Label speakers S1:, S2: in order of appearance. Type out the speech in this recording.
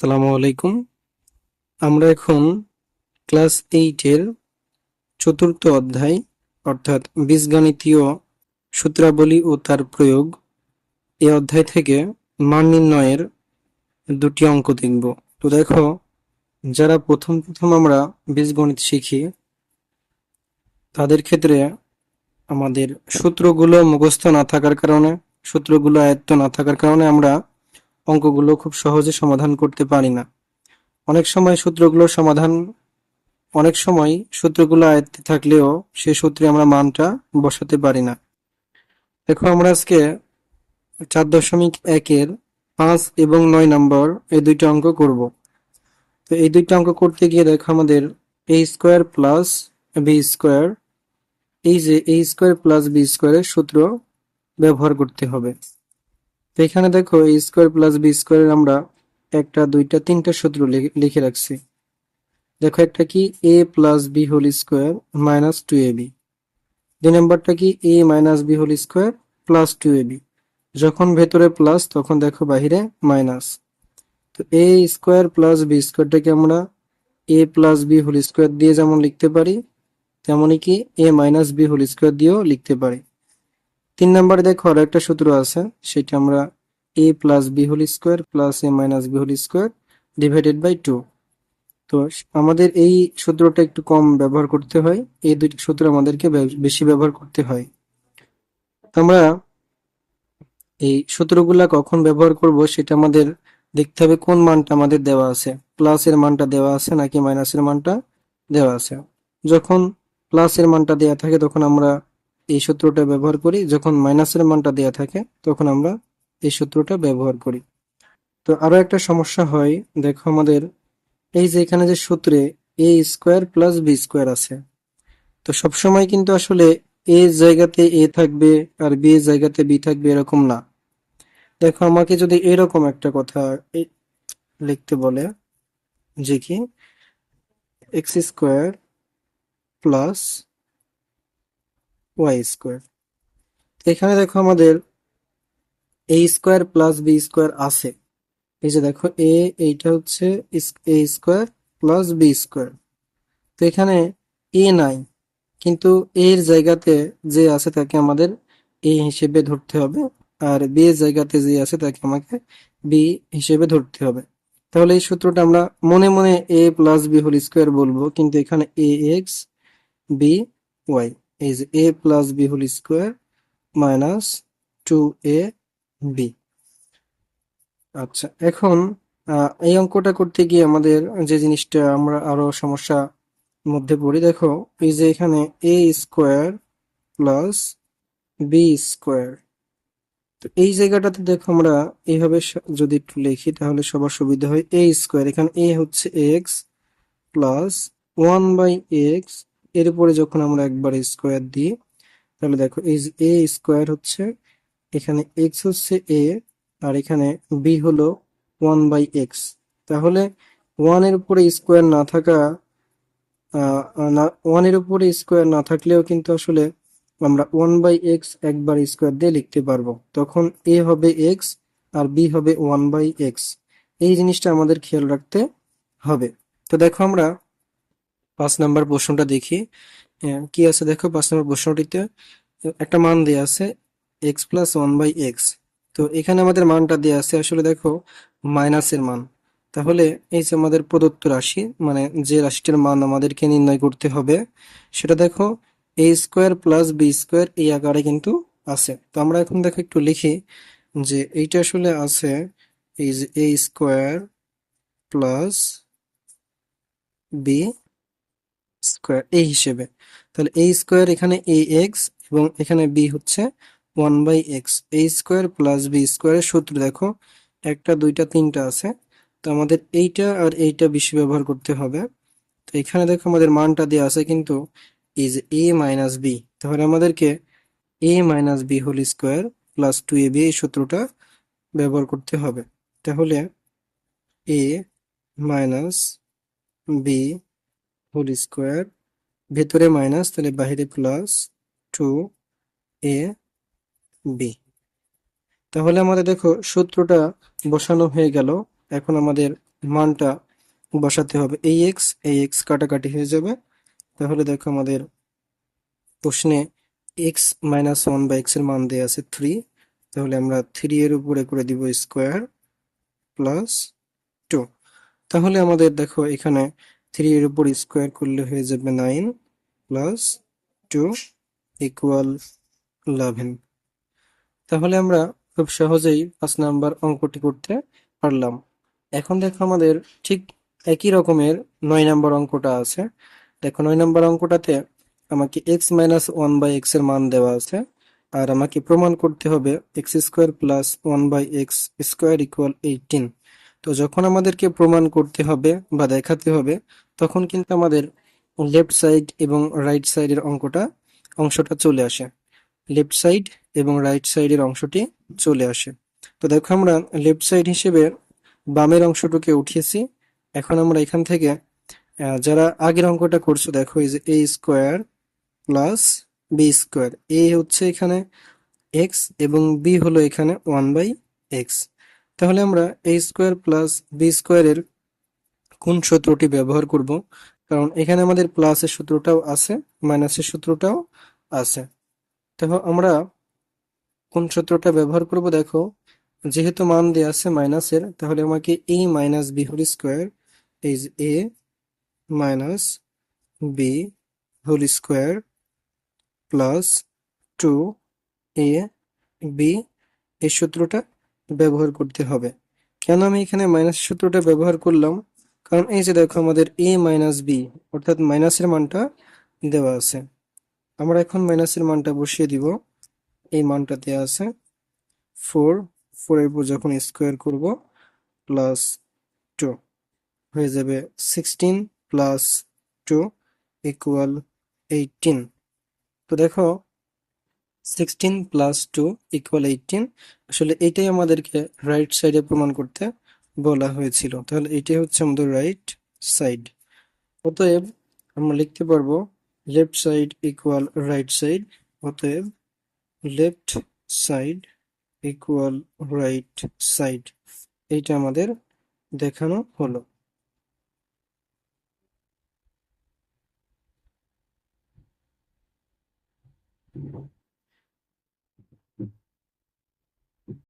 S1: আসসালামু আলাইকুম। আমরা এখন ক্লাস এইটের চতুর্থ অধ্যায়, অর্থাৎ বীজগণিতীয় সূত্রাবলী ও তার প্রয়োগ এই অধ্যায় থেকে মান নির্ণয়ের দুটি অঙ্ক দেখব। তো দেখো, যারা প্রথম প্রথম আমরা বীজগণিত শিখি, তাদের ক্ষেত্রে আমাদের সূত্রগুলো মুখস্থ না থাকার কারণে, সূত্রগুলো আয়ত্ত না থাকার কারণে আমরা অঙ্কগুলো খুব সহজে সমাধান করতে পারি না। অনেক সময় সূত্রগুলো সমাধান, অনেক সময় সূত্রগুলো আয়ত্তে থাকলেও সেই সূত্রে আমরা মানটা বসাতে পারি না। দেখো আমরা আজকে চার দশমিক একের পাঁচ এবং নয় নম্বর এই দুইটা অঙ্ক করব। তো এই দুইটা অঙ্ক করতে গিয়ে দেখো আমাদের A square plus B square এই যে এ স্কোয়ার প্লাস বি স্কোয়ারের সূত্র ব্যবহার করতে হবে। তো এখানে দেখো এ স্কোয়ার প্লাস বি স্কোয়ারের আমরা একটা, দুইটা, তিনটা সূত্র লিখে- রাখছি। দেখো একটা কি? A plus B whole square minus two A B দুই নম্বরটা কি? A minus B whole square plus two A B যখন ভেতরে প্লাস তখন দেখো বাহিরে মাইনাস তো এ স্কোয়ার প্লাস বি স্কোয়ারটাকে আমরা A plus B whole square দিয়ে যেমন লিখতে পারি তেমনই কি A minus B whole square দিয়েও লিখতে পারি। তিন নম্বরে দেখো আরও একটা সূত্র আছে, সেটা আমরা A plus B whole square plus A minus B whole square divided by two তো আমাদের এই সূত্রটা একটু কম ব্যবহার করতে হয়, এই দুইটি সূত্র আমাদেরকে বেশি ব্যবহার করতে হয়। আমরা এই সূত্রগুলা কখন ব্যবহার করব সেটা আমাদের দেখতে হবে কোন মানটা আমাদের দেওয়া আছে প্লাসের মানটা দেওয়া আছে নাকি মাইনাসের মানটা দেওয়া আছে। যখন প্লাসের মানটা দেওয়া থাকে তখন আমরা এই সূত্রটা ব্যবহার করি, যখন মাইনাসের মানটা দেওয়া থাকে, তখন আমরা এই সূত্রটা ব্যবহার করি। তো আরও একটা সমস্যা হয়, দেখো আমাদের, এই যে এখানে যে সূত্রে A square plus B square আছে, তো সবসময় কিন্তু আসলে এ জায়গাতে এ থাকবে আর বি জায়গাতে বি থাকবে এরকম না। দেখো আমাকে যদি এরকম একটা কথা লিখতে বলে, যে কি X square plus Y square এখানে দেখো আমাদের A square plus B square আছে। এই যে দেখো এ এইটা হচ্ছে A square plus B square তো এখানে এ নাই, কিন্তু এর জায়গাতে যে আছে তাকে আমাদের এ হিসেবে ধরতে হবে, আর বি এর জায়গাতে যে আছে তাকে আমাকে বি হিসেবে ধরতে হবে। তাহলে এই সূত্রটা আমরা মনে মনে A plus B whole square বলব, কিন্তু এখানে এ এক্স বি ওয়াই এই যে A plus B whole square minus two A B আচ্ছা এখন এই অঙ্কটা করতে গিয়ে আমাদের যে জিনিসটা আমরা আরও সমস্যা মধ্যে পড়ি, দেখো, এই যে এখানে A square plus B square তো এই জায়গাটাতে দেখো আমরা এইভাবে যদি একটু লিখি তাহলে সবার সুবিধা হয়। এ স্কোয়ার এখানে এ হচ্ছে X plus one by X এর উপরে যখন আমরা একবার স্কোয়ার দিই তাহলে দেখো এই এ স্কোয়ার হচ্ছে এখানে এক্স হচ্ছে এ আর এখানে বি হলো ওয়ান বাই এক্স তাহলে ওয়ানের উপরে স্কোয়ার না থাকা আহ, না ওয়ানের উপরে স্কোয়ার না থাকলেও কিন্তু আসলে আমরা ওয়ান বাই এক্স একবার স্কোয়ার দিয়ে লিখতে পারব। তখন এ হবে এক্স আর বি হবে ওয়ান বাই এক্স এই জিনিসটা আমাদের খেয়াল রাখতে হবে। তো দেখো আমরা পাঁচ নাম্বার প্রশ্নটা দেখি। কি আছে দেখো? পাঁচ নাম্বার প্রশ্নটিতে একটা মান দেওয়া আছে X plus one by X তো এখানে আমাদের মানটা দেওয়া আছে, আসলে দেখো, মাইনাসের মান। তাহলে এই যে আমাদের প্রদত্ত রাশি মানে যে রাশিটার মান আমাদেরকে নির্ণয় করতে হবে, সেটা দেখো A square plus B square এই আকারে কিন্তু আছে। তো আমরা এখন দেখো একটু লিখি যে এইটা আসলে আছে, এই যে A square plus B square এই হিসেবে। তাহলে এ স্কোয়ার এখানে এ এক্স এবং এখানে বি হচ্ছে one by X A square plus B স্কোয়ারের সূত্র দেখো, একটা, দুইটা, তিনটা আছে। তো আমাদের এইটা আর এইটা বেশি ব্যবহার করতে হবে। তো এখানে দেখো আমাদের মানটা দেওয়া আছে কিন্তু ইজ এ মাইনাস বি তাহলে আমাদেরকে A minus B whole square plus two A B এই সূত্রটা ব্যবহার করতে হবে। তাহলে A minus B whole square ভেতরে মাইনাস, তাহলে বাইরে প্লাস টু এ বি তাহলে আমাদের দেখো সূত্রটা বসানো হয়ে গেল। এখন আমাদের মানটা বসাতে হবে এই এক্স এই এক্স কাটাকাটি হয়ে যাবে। তাহলে দেখো আমাদের প্রশ্নে এক্স মাইনাস ওয়ান বা এক্সের মান দেওয়া আছে থ্রি তাহলে আমরা থ্রি এর উপরে করে দিব স্কোয়ার প্লাস টু তাহলে আমাদের দেখো এখানে থ্রি এর উপর স্কোয়ার করলে হয়ে যাবে nine plus two equal eleven তাহলে আমরা খুব সহজেই পাঁচ নাম্বার অঙ্কটি করতে পারলাম। এখন দেখো আমাদের ঠিক একই রকমের নয় নাম্বার অঙ্কটা আছে। দেখো নয় নাম্বার অঙ্কটাতে আমাকে এক্স মাইনাস ওয়ান বাই এক্সের মান দেওয়া আছে। আর আমাকে প্রমাণ করতে হবে X square plus one by X square equal eighteen তো যখন আমাদেরকে প্রমাণ করতে হবে বা দেখাতে হবে, তখন কিন্তু আমাদের লেফট সাইড এবং রাইট সাইডের অঙ্কটা, অংশটা চলে আসে। লেফট সাইড এবং রাইট সাইডের অংশটি চলে আসে। তো দেখো আমরা লেফট সাইড হিসেবে বামের অংশটুকে উঠিয়েছি। এখন আমরা এখান থেকে যারা আগের অঙ্কটা করছ, দেখো এই যে A square plus B square A হচ্ছে এখানে এক্স এবং বি হলো এখানে ওয়ান বাই এক্স তাহলে আমরা এ স্কোয়ার প্লাস বি স্কোয়ারের কোন সূত্রটি ব্যবহার করব? কারণ এখানে আমাদের প্লাসের সূত্রটাও আছে মাইনাসের সূত্রটাও আছে। দেখো, আমরা কোন সূত্রটা ব্যবহার করব? দেখো, যেহেতু মান দেওয়া আছে মাইনাসের তাহলে আমাকে A minus B whole square is A minus B whole square plus two A B এই সূত্রটা ব্যবহার করতে হবে। কেন আমি এখানে মাইনাস সূত্রটা ব্যবহার করলাম? কারণ এই যে দেখো আমাদের এ মাইনাস বি অর্থাৎ মাইনাসের মানটা দেওয়া আছে। আমরা এখন মাইনাসের মানটা বসিয়ে দিব। এই মানটা দেওয়া আছে ফোর ফোরের উপর যখন স্কোয়ার করব প্লাস টু হয়ে যাবে sixteen plus two equal eighteen তো দেখো sixteen plus two equal eighteen আসলে এটাই আমাদেরকে রাইট সাইডে প্রমাণ করতে বলা হয়েছিল। তাহলে এটাই হচ্ছে আমাদের রাইট সাইড অতএব আমরা লিখতে পারব left side equal right side অতএব left side equal right side এইটা আমাদের দেখানো হলো। Thank you.